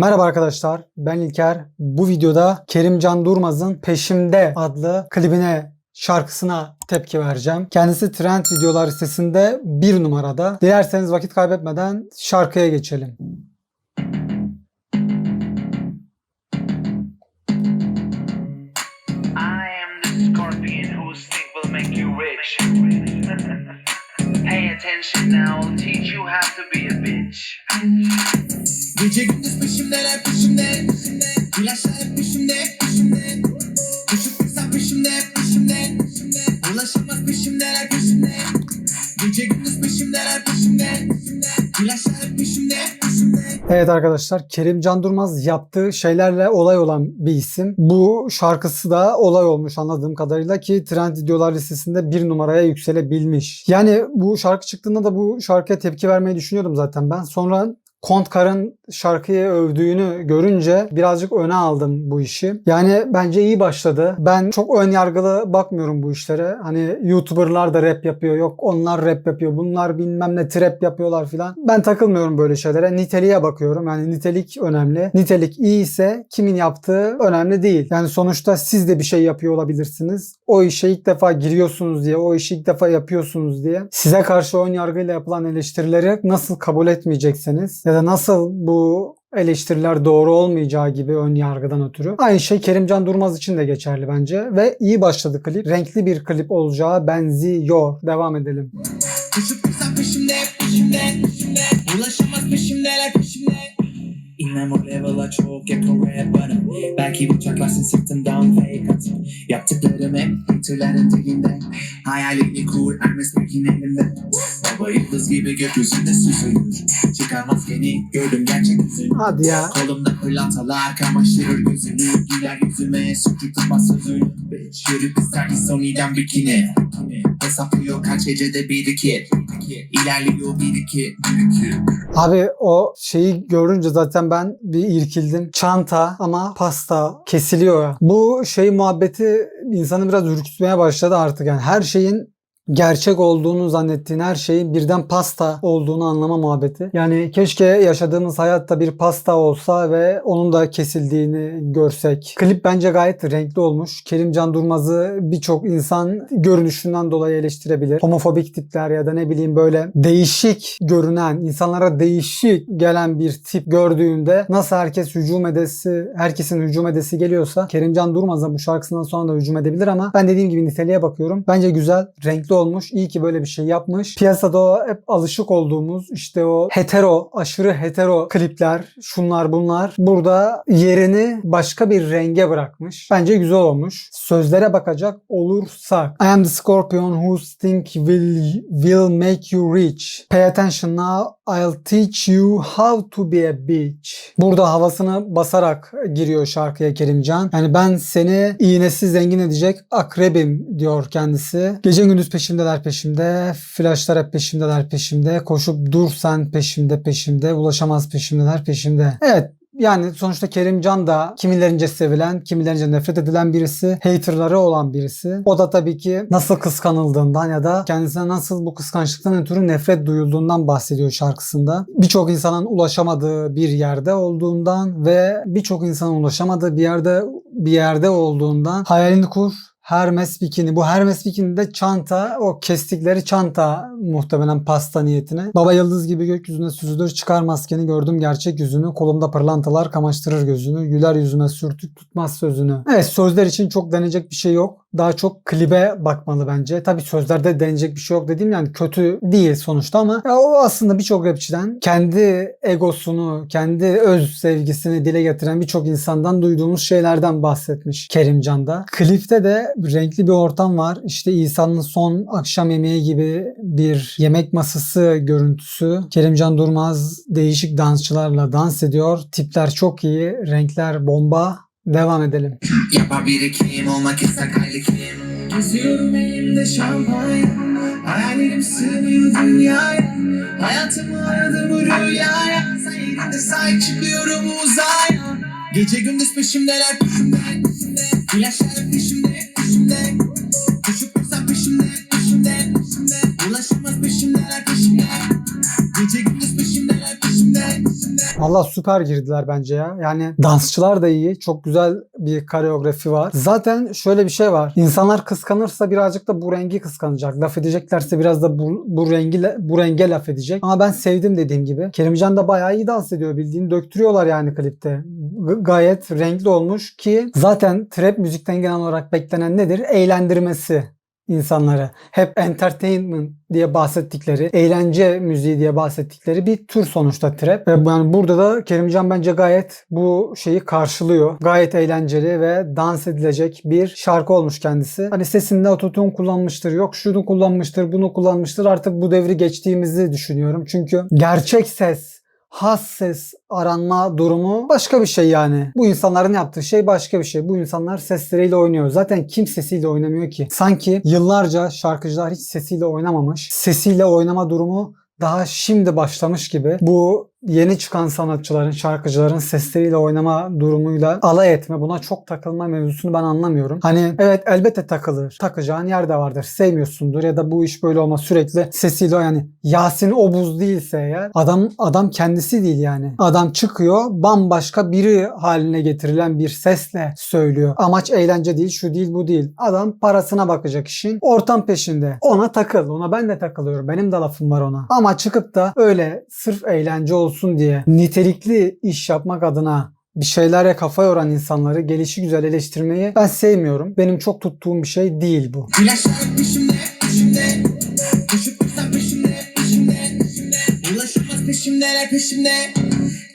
Merhaba arkadaşlar, ben İlker. Bu videoda Kerimcan Durmaz'ın Peşimde adlı klibine, şarkısına tepki vereceğim. Kendisi Trend videolar listesinde bir numarada. Dilerseniz vakit kaybetmeden şarkıya geçelim. Peşimdeler peşimde İlaçlar hep peşimde peşimde Düşüp fırsat peşimde peşimde Ulaşılmaz peşimdeler peşimde Gece gündüz peşimdeler peşimde İlaçlar hep peşimde Evet arkadaşlar, Kerimcan Durmaz yaptığı şeylerle olay olan bir isim. Bu şarkısı da olay olmuş anladığım kadarıyla ki Trend videolar listesinde bir numaraya yükselebilmiş. Yani bu şarkı çıktığında da bu şarkıya tepki vermeyi düşünüyordum zaten ben. Sonra Kontkar'ın şarkıyı övdüğünü görünce birazcık öne aldım bu işi. Yani bence iyi başladı. Ben çok ön yargılı bakmıyorum bu işlere. Hani YouTuber'lar da rap yapıyor. Yok onlar rap yapıyor. Bunlar bilmem ne trap yapıyorlar filan. Ben takılmıyorum böyle şeylere. Niteliğe bakıyorum. Yani nitelik önemli. Nitelik iyi ise kimin yaptığı önemli değil. Yani sonuçta siz de bir şey yapıyor olabilirsiniz. O işe ilk defa giriyorsunuz diye, o işi ilk defa yapıyorsunuz diye size karşı ön yargıyla yapılan eleştirileri nasıl kabul etmeyecekseniz ya da nasıl bu eleştiriler doğru olmayacağı gibi ön yargıdan ötürü. Aynı şey Kerimcan Durmaz için de geçerli bence ve iyi başladı klip. Renkli bir klip olacağı benziyor. Devam edelim. Düşüp fırsat peşimde peşimde Ulaşılmaz peşimdeler peşimde İnmem o level'a çok yakın rap bana Belki bıçaklarsın sırtımdan fake atıp Yaptıklarım hep haterlerin dilinde Hayalini kur Hermes Pekin elimde Baba yıldız gibi gökyüzünde süzülür. Çıkar maskeni gördüm gerçek yüzünü. Hadi ya. Kolumda pırlantalar kamaştırır gözünü Güler yüzüme sözünü Bitch. Yürüp ister ki Sony'den bikini Hesaplıyor kaç gecede bir iki İlerliyor bir iki Abi o şeyi görünce zaten ben bir irkildim. Çanta ama pasta kesiliyor. Bu şey muhabbeti insanı biraz ürkütmeye başladı artık. Yani her şeyin gerçek olduğunu zannettiğin her şeyin birden pasta olduğunu anlama muhabbeti. Yani keşke yaşadığımız hayatta bir pasta olsa ve onun da kesildiğini görsek. Klip bence gayet renkli olmuş. Kerimcan Durmaz'ı birçok insan görünüşünden dolayı eleştirebilir. Homofobik tipler ya da ne bileyim böyle değişik görünen, insanlara değişik gelen bir tip gördüğünde nasıl herkes hücum edesi, herkesin hücum edesi geliyorsa Kerimcan Durmaz'a bu şarkısından sonra da hücum edebilir ama ben dediğim gibi niteliğe bakıyorum. Bence güzel, renkli olmuş. İyi ki böyle bir şey yapmış. Piyasada hep alışık olduğumuz işte o hetero, aşırı hetero klipler, şunlar bunlar burada yerini başka bir renge bırakmış. Bence güzel olmuş. Sözlere bakacak olursak I am the scorpion whose sting will, will make you rich. Pay attention now. I'll teach you how to be a bitch. Burada havasını basarak giriyor şarkıya Kerimcan. Yani ben seni iğnesiz zengin edecek akrebim diyor kendisi. Gece gündüz peşimdeler peşimde. Flashlar hep peşimdeler peşimde. Koşup dur sen peşimde peşimde. Ulaşamaz peşimdeler peşimde. Evet yani sonuçta Kerimcan da kimilerince sevilen, kimilerince nefret edilen birisi, haterları olan birisi. O da tabii ki nasıl kıskanıldığından ya da kendisine nasıl bu kıskançlıktan ötürü nefret duyulduğundan bahsediyor şarkısında. Birçok insanın ulaşamadığı bir yerde olduğundan ve birçok insanın ulaşamadığı bir yerde bir yerde olduğundan hayalini kur, Hermes bikini. Bu Hermes bikini de çanta, o kestikleri çanta muhtemelen pasta niyetine. Baba yıldız gibi gökyüzüne süzülür çıkar maskeni gördüm gerçek yüzünü. Kolumda pırlantalar kamaştırır gözünü. Güler yüzüme sürtük tutmaz sözünü. Evet sözler için çok denecek bir şey yok. Daha çok klibe bakmalı bence. Tabii sözlerde denecek bir şey yok dediğim yani kötü değil sonuçta ama ya o aslında birçok rapçiden kendi egosunu, kendi öz sevgisini dile getiren birçok insandan duyduğumuz şeylerden bahsetmiş Kerimcan'da. Klipte de renkli bir ortam var. İşte İsa'nın son akşam yemeği gibi bir yemek masası görüntüsü. Kerimcan Durmaz değişik dansçılarla dans ediyor. Tipler çok iyi, renkler bomba. Devam edelim. Yapar birikim olmak ister hayli kim Geziyorum elimde şampanya. Hayallerim sığmıyor dünyaya. Hayatımı aradım bu rüyaya. Sen yerinde çıkıyorum uzaya. Gece gündüz peşimdeler peşimde İlaçlar hep Valla süper girdiler bence ya. Yani dansçılar da iyi. Çok güzel bir koreografi var. Zaten şöyle bir şey var. İnsanlar kıskanırsa birazcık da bu rengi kıskanacak. Laf edeceklerse biraz da bu, bu rengi bu renge laf edecek. Ama ben sevdim dediğim gibi. Kerimcan da bayağı iyi dans ediyor bildiğin. Döktürüyorlar yani klipte. G- gayet renkli olmuş ki zaten trap müzikten genel olarak beklenen nedir? Eğlendirmesi insanları. Hep entertainment diye bahsettikleri, eğlence müziği diye bahsettikleri bir tür sonuçta trap. Ve yani burada da Kerimcan bence gayet bu şeyi karşılıyor. Gayet eğlenceli ve dans edilecek bir şarkı olmuş kendisi. Hani sesinde ototune kullanmıştır, yok şunu kullanmıştır, bunu kullanmıştır. Artık bu devri geçtiğimizi düşünüyorum. Çünkü gerçek ses has ses aranma durumu başka bir şey yani. Bu insanların yaptığı şey başka bir şey. Bu insanlar sesleriyle oynuyor. Zaten kim sesiyle oynamıyor ki? Sanki yıllarca şarkıcılar hiç sesiyle oynamamış. Sesiyle oynama durumu daha şimdi başlamış gibi. Bu yeni çıkan sanatçıların, şarkıcıların sesleriyle oynama durumuyla alay etme, buna çok takılma mevzusunu ben anlamıyorum. Hani evet elbette takılır. Takacağın yer de vardır. Sevmiyorsundur ya da bu iş böyle olmaz sürekli sesiyle yani Yasin Obuz değilse eğer adam adam kendisi değil yani. Adam çıkıyor bambaşka biri haline getirilen bir sesle söylüyor. Amaç eğlence değil, şu değil, bu değil. Adam parasına bakacak işin. Ortam peşinde. Ona takıl. Ona ben de takılıyorum. Benim de lafım var ona. Ama çıkıp da öyle sırf eğlence olsun diye nitelikli iş yapmak adına bir şeylere kafa yoran insanları gelişi güzel eleştirmeyi ben sevmiyorum. Benim çok tuttuğum bir şey değil bu.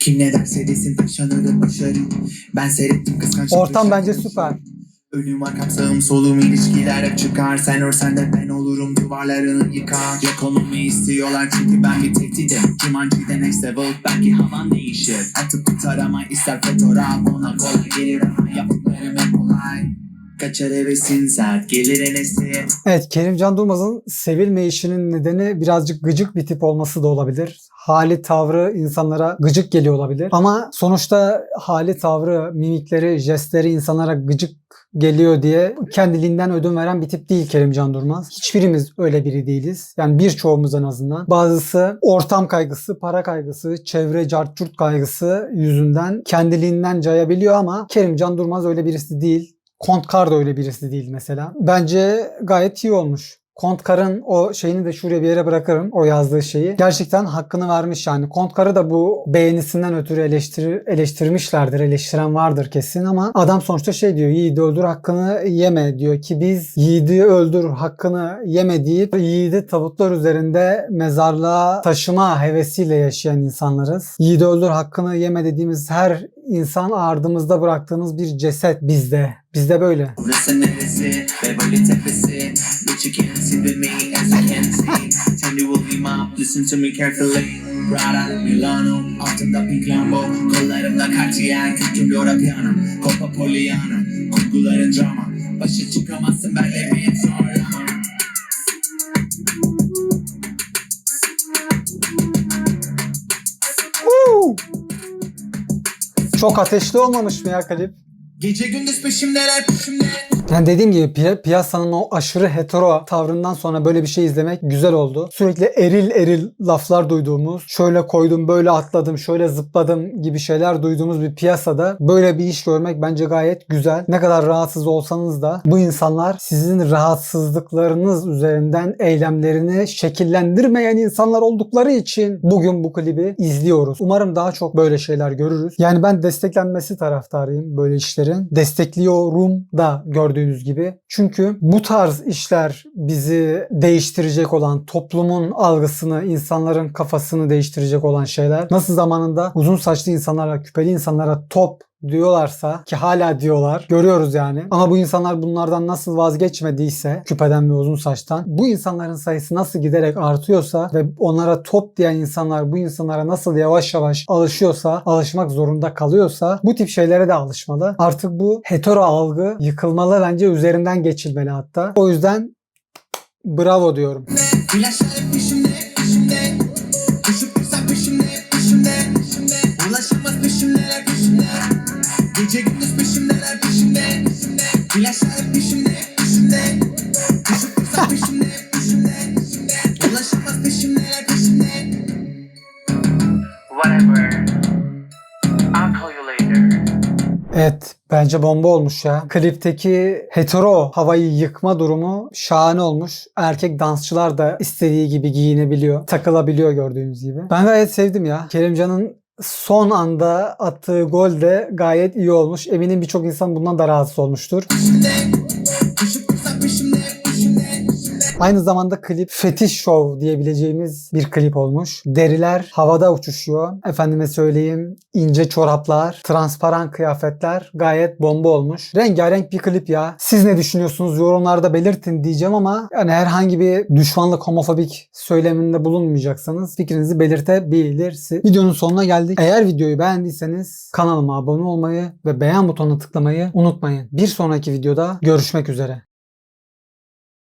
Kim ne derse desin taşanırım başarı. Ben seyrettim kıskançlık. Ortam bence süper. Ölüm arkam sağım solum ilişkiler hep çıkar Sen örsen de ben olurum duvarlarını yıkar Yok istiyorlar çünkü ben bir tehdidim Jumanji'de next level belki havan değişir. Atıp tutar ama ister fotoğraf ona kolay gelir. Ama yaptıklarım hep kolay Kaçar hevesin sert gelir enesi Evet Kerimcan Durmaz'ın sevilmeyişinin nedeni birazcık gıcık bir tip olması da olabilir. Hali tavrı insanlara gıcık geliyor olabilir. Ama sonuçta hali tavrı, mimikleri, jestleri insanlara gıcık geliyor diye kendiliğinden ödün veren bir tip değil Kerimcan Durmaz. Hiçbirimiz öyle biri değiliz. Yani birçoğumuz en azından. Bazısı ortam kaygısı, para kaygısı, çevre cartçurt kaygısı yüzünden kendiliğinden cayabiliyor ama Kerimcan Durmaz öyle birisi değil. Kontkar da öyle birisi değil mesela. Bence gayet iyi olmuş. Kontkar'ın o şeyini de şuraya bir yere bırakırım. O yazdığı şeyi. Gerçekten hakkını vermiş yani. Kontkar'ı da bu beğenisinden ötürü eleştir, eleştirmişlerdir. Eleştiren vardır kesin ama adam sonuçta şey diyor. Yiğidi öldür hakkını yeme diyor ki biz yiğidi öldür hakkını yeme deyip yiğidi tabutlar üzerinde mezarlığa taşıma hevesiyle yaşayan insanlarız. Yiğidi öldür hakkını yeme dediğimiz her insan ardımızda bıraktığımız bir ceset bizde. Bizde böyle. Burası neresi? Beverly tepesi Bitch you can't see with me as I can see. Tell you will be my Listen to me carefully. Prada, Milano Altında pink Lambo. Kollarımda Cartier Kültüm Lora Piano. Copa Poliana Kurguların drama. Başa çıkamazsın benle bir Woo! Çok ateşli olmamış mı ya klip? Gece gündüz peşimdeler peşimde Yani dediğim gibi piya- piyasanın o aşırı hetero tavrından sonra böyle bir şey izlemek güzel oldu. Sürekli eril eril laflar duyduğumuz, şöyle koydum, böyle atladım, şöyle zıpladım gibi şeyler duyduğumuz bir piyasada böyle bir iş görmek bence gayet güzel. Ne kadar rahatsız olsanız da bu insanlar sizin rahatsızlıklarınız üzerinden eylemlerini şekillendirmeyen insanlar oldukları için bugün bu klibi izliyoruz. Umarım daha çok böyle şeyler görürüz. Yani ben desteklenmesi taraftarıyım böyle işlerin. Destekliyorum da gördüğünüz gibi. Çünkü bu tarz işler bizi değiştirecek olan, toplumun algısını, insanların kafasını değiştirecek olan şeyler. Nasıl zamanında uzun saçlı insanlara, küpeli insanlara top diyorlarsa ki hala diyorlar görüyoruz yani. Ama bu insanlar bunlardan nasıl vazgeçmediyse küpeden ve uzun saçtan bu insanların sayısı nasıl giderek artıyorsa ve onlara top diyen insanlar bu insanlara nasıl yavaş yavaş alışıyorsa alışmak zorunda kalıyorsa bu tip şeylere de alışmalı. Artık bu hetero algı yıkılmalı bence üzerinden geçilmeli hatta. O yüzden bravo diyorum Evet bence bomba olmuş ya. Klipteki hetero havayı yıkma durumu şahane olmuş. Erkek dansçılar da istediği gibi giyinebiliyor, takılabiliyor gördüğünüz gibi. Ben gayet sevdim ya. Kerimcan'ın son anda attığı gol de gayet iyi olmuş. Eminim birçok insan bundan da rahatsız olmuştur. Aynı zamanda klip fetiş show diyebileceğimiz bir klip olmuş. Deriler havada uçuşuyor. Efendime söyleyeyim ince çoraplar, transparan kıyafetler gayet bomba olmuş. Rengarenk bir klip ya. Siz ne düşünüyorsunuz yorumlarda belirtin diyeceğim ama yani herhangi bir düşmanlık homofobik söyleminde bulunmayacaksanız fikrinizi belirtebilirsiniz. Videonun sonuna geldik. Eğer videoyu beğendiyseniz kanalıma abone olmayı ve beğen butonuna tıklamayı unutmayın. Bir sonraki videoda görüşmek üzere.